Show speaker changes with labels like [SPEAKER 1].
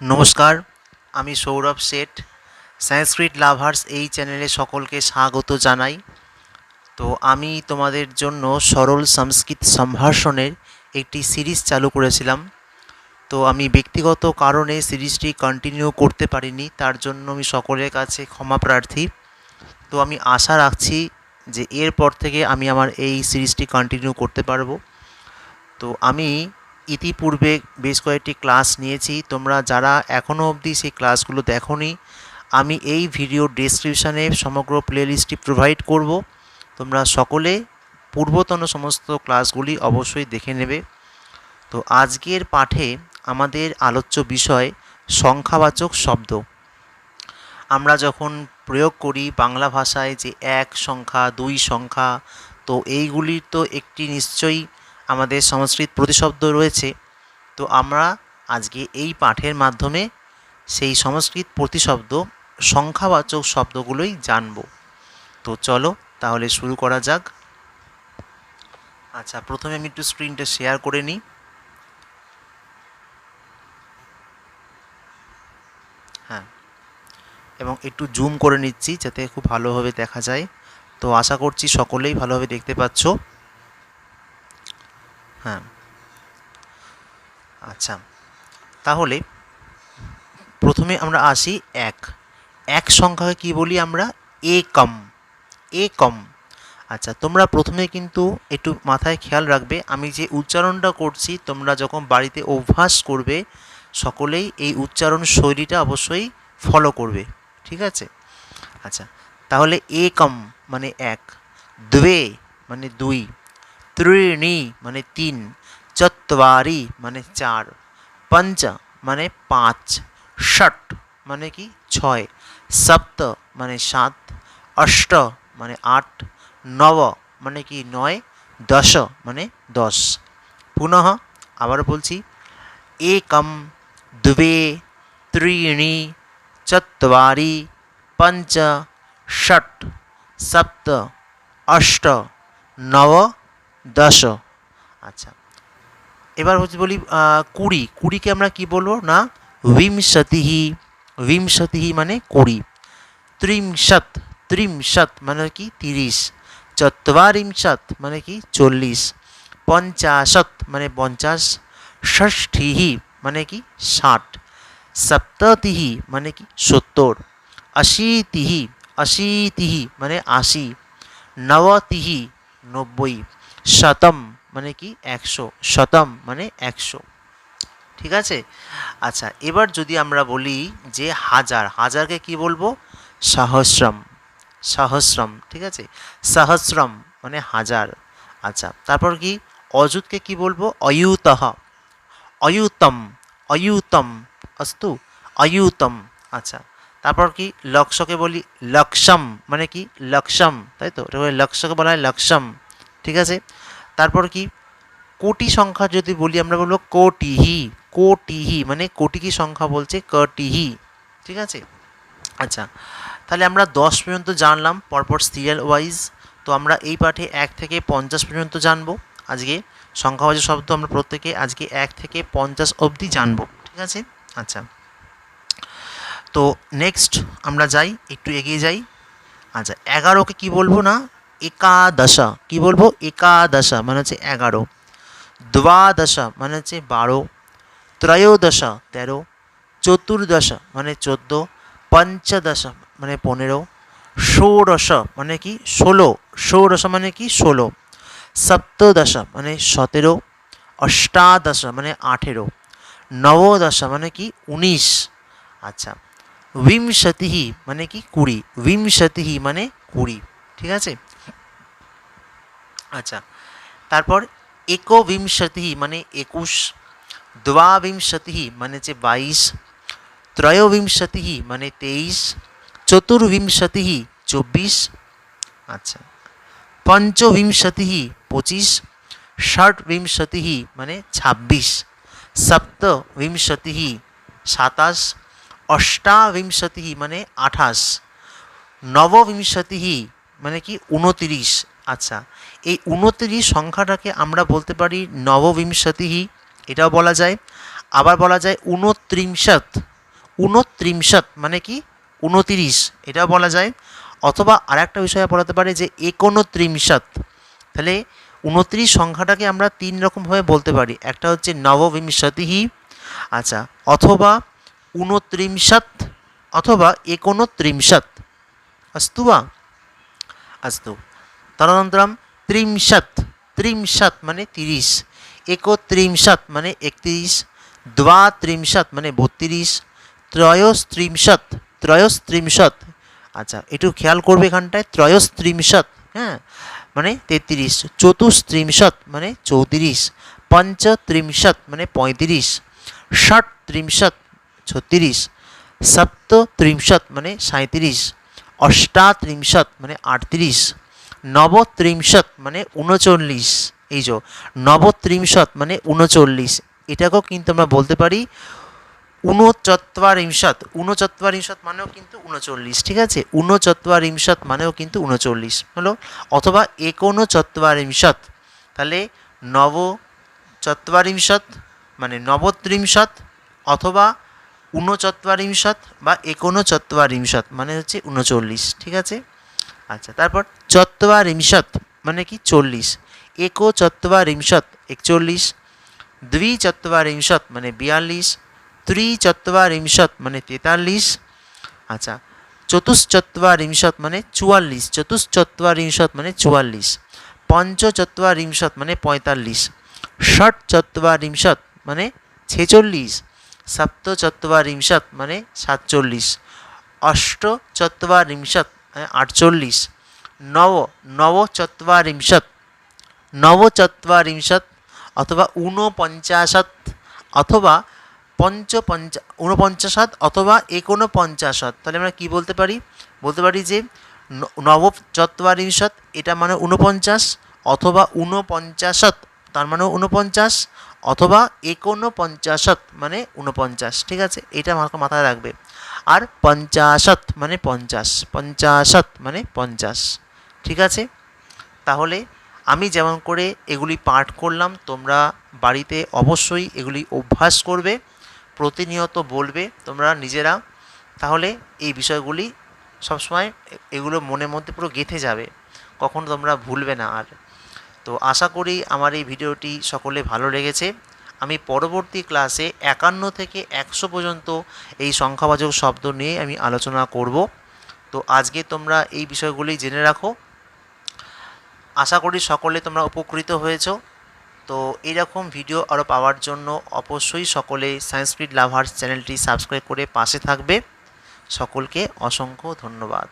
[SPEAKER 1] নমস্কার, আমি সৌরভ শেঠ। সংস্কৃত লাভার্স এই চ্যানেলে সকলকে স্বাগত জানাই। তো আমি তোমাদের জন্য সরল সংস্কৃত সম্ভাষণের একটি সিরিজ চালু করেছিলাম। তো আমি ব্যক্তিগত কারণে সিরিজটি কন্টিনিউ করতে পারিনি, তার জন্য আমি সকলের কাছে ক্ষমা প্রার্থী। তো আমি আশা রাখছি যে এরপর থেকে আমি আমার এই সিরিজটি কন্টিনিউ করতে পারব। তো আমি ইতিপূর্বে বেশ কয়েকটি ক্লাস নিয়েছি। তোমরা যারা এখনও অবধি সেই ক্লাসগুলো দেখোনি, আমি এই ভিডিও ডেসক্রিপশানে সমগ্র প্লেলিস্টটি প্রোভাইড করব। তোমরা সকলে পূর্বতন সমস্ত ক্লাসগুলি অবশ্যই দেখে নেবে। তো আজকের পাঠে আমাদের আলোচ্য বিষয় সংখ্যাবাচক শব্দ। আমরা যখন প্রয়োগ করি বাংলা ভাষায় যে এক সংখ্যা, দুই সংখ্যা, তো এইগুলির তো একটি নিশ্চয়ই আমাদের সংস্কৃত প্রতিশব্দ রয়েছে, তো আমরা আজকে এই পাঠের মাধ্যমে সেই সংস্কৃত প্রতিশব্দ, সংখ্যাবাচক শব্দগুলোই জানব। তো চলো তাহলে শুরু করা যাক। আচ্ছা প্রথমে আমি একটু স্ক্রিনটা শেয়ার করে নিই। হ্যাঁ এবং একটু জুম করে নিচ্ছি যাতে খুব ভালোভাবে দেখা যায়। তো আশা করছি সকলেই ভালোভাবে দেখতে পাচ্ছ। হ্যাঁ। আচ্ছা তাহলে প্রথমে আমরা আসি এক। এক সংখ্যাকে কি বলি আমরা? এ কম। এ কম। আচ্ছা তোমরা প্রথমে কিন্তু একটু মাথায় খেয়াল রাখবে, আমি যে উচ্চারণটা করছি, তোমরা যখন বাড়িতে অভ্যাস করবে, সকলেই এই উচ্চারণ শৈলীটা অবশ্যই ফলো করবে, ঠিক আছে? আচ্ছা তাহলে এ কম মানে এক দ্বে মানে দুই। ত্রিণী মানে তিন, চত্বারি মানে চার, পঞ্চ মানে পাঁচ, ষট মানে কি ছয়, সপ্ত মানে সাত, অষ্ট মানে আট, নব মানে কি নয়, দশ মানে দশ। পুনঃ আবার বলছি, একম, দ্বে, ত্রিণী, চত্বারি, পঞ্চ, ষট, সপ্ত, অষ্ট, নব দশ। আচ্ছা। এবার হচ্ছে বলি কুড়ি। কুড়িকে আমরা কি বলব না? বিংশতিহি। বিংশতিহি মানে কুড়ি। ত্রিংশত। ত্রিংশত মানে কি? তিরিশ। চত্বারিংশত মানে কি? চল্লিশ। পঞ্চাশত মানে পঞ্চাশ। ষষ্ঠীহি মানে কি? ষাট। সপ্ততিহি মানে কি? সত্তর। অশীতিহি অশীতিহি মানে আশি। নবতিহি নব্বই। শতম মানে কি? একশো। শতম মানে একশো। ঠিক আছে? আচ্ছা এবার যদি আমরা বলি যে হাজার, হাজারকে কি বলব? সহস্রম। সহস্রম, ঠিক আছে? সহস্রম মানে হাজার। আচ্ছা তারপর কি? অযুতকে কি বলব? অয়ুতহ। অয়ুতম অয়ুতম, অস্তু, অয়ুতম। আচ্ছা তারপর কি? লক্ষ্যকে বলি লক্ষম মানে কি? লক্ষম, তাই তো? লক্ষ্যকে বলা হয় লক্ষম। ঠিক আছে? তারপর কি? কোটি সংখ্যা যদি বলি, আমরা বলব কোটিহি কোটিহি মানে কোটি কি সংখ্যা বলছে? কটিহি ঠিক আছে? আচ্ছা তাহলে আমরা দশ পর্যন্ত জানলাম, পরপর সিরিয়াল ওয়াইজ তো আমরা এই পাঠে এক থেকে পঞ্চাশ পর্যন্ত জানব। আজকে সংখ্যাবাচক শব্দ আমরা প্রত্যেকে আজকে এক থেকে পঞ্চাশ অবধি জানব, ঠিক আছে? আচ্ছা তো নেক্সট আমরা যাই, একটু এগিয়ে যাই। আচ্ছা এগারোকে কি বলব না? একাদশা, কি বলব? একাদশা মানে হচ্ছে এগারো। দ্বাদশা মানে হচ্ছে বারো। ত্রয়োদশা, তেরো। চতুর্দশ মানে চোদ্দ। পঞ্চদশ মানে পনেরো। ষোড়শ মানে কি? ষোলো। ষোড়শ মানে কি? ষোলো। সপ্তদশ মানে সতেরো। অষ্টাদশ মানে আঠেরো। নবদশ মানে কি? উনিশ। আচ্ছা। বিংশতিহি মানে কি? কুড়ি। বিংশতিহি মানে কুড়ি। ঠিক আছে? তারপর একবিংশতিহি মানে একুশ দ্বাবিংশতিহি মানে হচ্ছে বাইশ ত্রয়োবিংশতিহি মানে তেইশ চতুর্বিংশতিহি চব্বিশ আচ্ছা পঞ্চবিংশতিহি পঁচিশ ষটবিংশতিহি মানে ছাব্বিশ সপ্তবিংশতিহি সাতাশ অষ্টাবিংশতিহি মানে আঠাশ নববিংশতিহি মানে কি উনতিরিশ আচ্ছা। এই উনতিরিশ সংখ্যাটাকে আমরা বলতে পারি নববিংশতিহি, এটাও বলা যায়। আবার বলা যায় উনত্রিংশত। উনত্রিংশত মানে কি? উনতিরিশ, এটাও বলা যায়। অথবা আরেকটা বিষয়ে বলাতে পারে যে একোনত্রিংশত। তাহলে উনত্রিশ সংখ্যাটাকে আমরা তিন রকমভাবে বলতে পারি। একটা হচ্ছে নববিংশতিহি আচ্ছা অথবা উনত্রিংশত, অথবা একোনত্রিংশত। অস্তুবা আসতো। তদনন্তরম ত্রিমশত ত্রিমশত মানে তিরিশ একত্রিমশত মানে একত্রিশ দ্বাত্রিমশত মানে বত্রিশ ত্রয়স্ত্রিমশত ত্রয়স্ত্রিমশত আচ্ছা একটু খেয়াল করবে এখানটায় ত্রয়স্ত্রিমশত হ্যাঁ মানে তেত্রিশ চতুস্ত্রিমশত মানে চৌত্রিশ পঞ্চত্রিমশত মানে পঁয়ত্রিশ ষট ত্রিমশত ছত্রিশ সপ্তত্রিমশত মানে সাঁত্রিশ অষ্টাত্রিংশত মানে আটত্রিশ, নবত্রিংশত মানে উনচল্লিশ এই যে নবত্রিংশত মানে উনচল্লিশ এটাকেও কিন্তু আমরা বলতে পারি ঊনচত্বরিংশত ঊনচত্বরিংশত মানেও কিন্তু উনচল্লিশ ঠিক আছে? ঊনচত্বরিংশত মানেও কিন্তু উনচল্লিশ হলো? অথবা একোনচত্বরিংশত, তাহলে নব চত্বরিংশত মানে নবত্রিংশত, অথবা ঊনচত্বরিংশত বা একোনচত্বরিংশত মানে হচ্ছে উনচল্লিশ ঠিক আছে? আচ্ছা তারপর চত্বরিংশত মানে কি? চল্লিশ। একচত্বরিংশত একচল্লিশ। দ্বিচত্বরিংশত মানে বিয়াল্লিশ। ত্রিচত্বরিংশত মানে তেতাল্লিশ। আচ্ছা চতুশ্চত্বরিংশত মানে চুয়াল্লিশ। চতুশ্চত্বরিংশত মানে চুয়াল্লিশ। পঞ্চচত্বরিংশত মানে পঁয়তাল্লিশ। ষটচত্বরিংশত মানে ছেচল্লিশ। সপ্তচত্বরিংশত মানে সাতচল্লিশ। অষ্টচত্বরিংশত মানে আটচল্লিশ। নব নবচত্বরিংশত নবচত্বরিংশত অথবা ঊনপঞ্চাশত অথবা পঞ্চপঞ্চ ঊনপঞ্চাশত অথবা একোনপঞ্চাশত তাহলে আমরা কী বলতে পারি? বলতে পারি যে ন- নবচত্বরিংশত এটা মানে ঊনপঞ্চাশ অথবা ঊনপঞ্চাশত তার মানে ঊনপঞ্চাশ। অথবা একোনপঞ্চাশত মানে ঊনপঞ্চাশ, ঠিক আছে? এটা আমাকে মাথায় রাখবে। আর পঞ্চাশত মানে পঞ্চাশ, পঞ্চাশত মানে পঞ্চাশ, ঠিক আছে? তাহলে আমি যেমন করে এগুলি পাঠ করলাম, তোমরা বাড়িতে অবশ্যই এগুলি অভ্যাস করবে, প্রতিনিয়ত বলবে তোমরা নিজেরা। তাহলে এই বিষয়গুলি সবসময় এগুলো মনের মধ্যে পুরো গেঁথে যাবে। কখনো তোমরা ভুলবে না আর। তো আশা করি আমার এই ভিডিওটি সকলে ভালো লেগেছে। আমি পরবর্তী ক্লাসে একান্ন থেকে একশো পর্যন্ত এই সংখ্যাবাচক শব্দ নিয়ে আমি আলোচনা করব। তো আজকে তোমরা এই বিষয়গুলি জেনে রাখো। আশা করি সকলে তোমরা উপকৃত হয়েছো। তো এইরকম ভিডিও আরও পাওয়ার জন্য অবশ্যই সকলে সায়েন্স স্পিড লাভার্স চ্যানেলটি সাবস্ক্রাইব করে পাশে থাকবে। সকলকে অসংখ্য ধন্যবাদ।